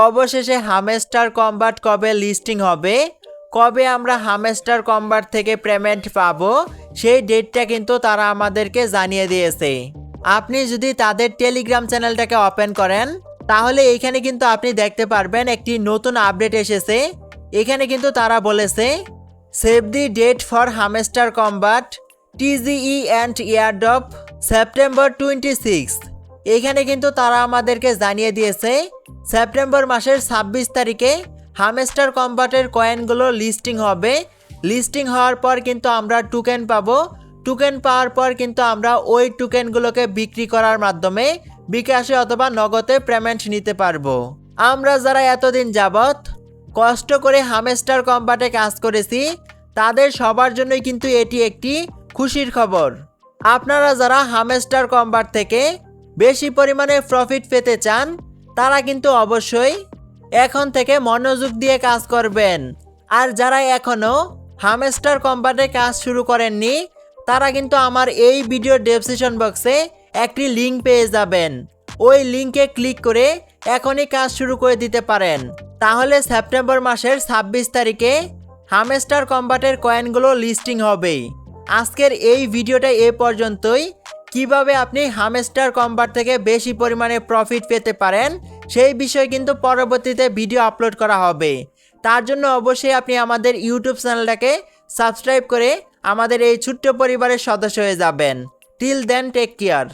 অবশেষে Hamster combat কবে listing হবে? কবে আমরা হামেস্টার কম্বাট থেকে পেমেন্ট পাবো? সেই ডেটটা কিন্তু তারা আমাদেরকে জানিয়ে দিয়েছে। আপনি যদি তাদের টেলিগ্রাম চ্যানেলটাকে ওপেন করেন, তাহলে এইখানে কিন্তু আপনি দেখতে পারবেন একটি নতুন আপডেট এসেছে। এখানে কিন্তু তারা বলেছে save the date for Hamster Kombat TGE and airdrop September twenty six এখানে কিন্তু তারা আমাদেরকে জানিয়ে দিয়েছে, সেপ্টেম্বর মাসের ছাব্বিশ তারিখে হামেস্টার কম্বাটের কয়েনগুলো লিস্টিং হবে। লিস্টিং হওয়ার পর কিন্তু আমরা টুকেন পাবো। টুকেন পাওয়ার পর কিন্তু আমরা ওই টুকেনগুলোকে বিক্রি করার মাধ্যমে বিকাশে অথবা নগদে পেমেন্ট নিতে পারব। আমরা যারা এতদিন যাবত কষ্ট করে হামেস্টার কম্বাটে কাজ করেছি, তাদের সবার জন্যই কিন্তু এটি একটি খুশির খবর। আপনারা যারা হামেস্টার কম্বাট থেকে বেশি পরিমাণে প্রফিট পেতে চান, তারা কিন্তু অবশ্যই এখন থেকে মনোযোগ দিয়ে কাজ করবেন। আর যারা এখনও হামেস্টার কম্বাটে কাজ শুরু করেননি, তারা কিন্তু আমার এই ভিডিও ডেসক্রিপশন বক্সে একটি লিঙ্ক পেয়ে যাবেন। ওই লিঙ্কে ক্লিক করে এখনই কাজ শুরু করে দিতে পারেন। তাহলে সেপ্টেম্বর মাসের ছাব্বিশ তারিখে হামেস্টার কম্বাটের কয়েনগুলো লিস্টিং হবে আজকের এই ভিডিওটা এ পর্যন্তই। কীভাবে আপনি হামেস্টার কম্বার থেকে বেশি পরিমাণে প্রফিট পেতে পারেন, সেই বিষয়ে কিন্তু পরবর্তীতে ভিডিও আপলোড করা হবে। তার জন্য অবশ্যই আপনি আমাদের ইউটিউব চ্যানেলটাকে সাবস্ক্রাইব করে আমাদের এই ছোট্ট পরিবারের সদস্য হয়ে যাবেন। Till then take care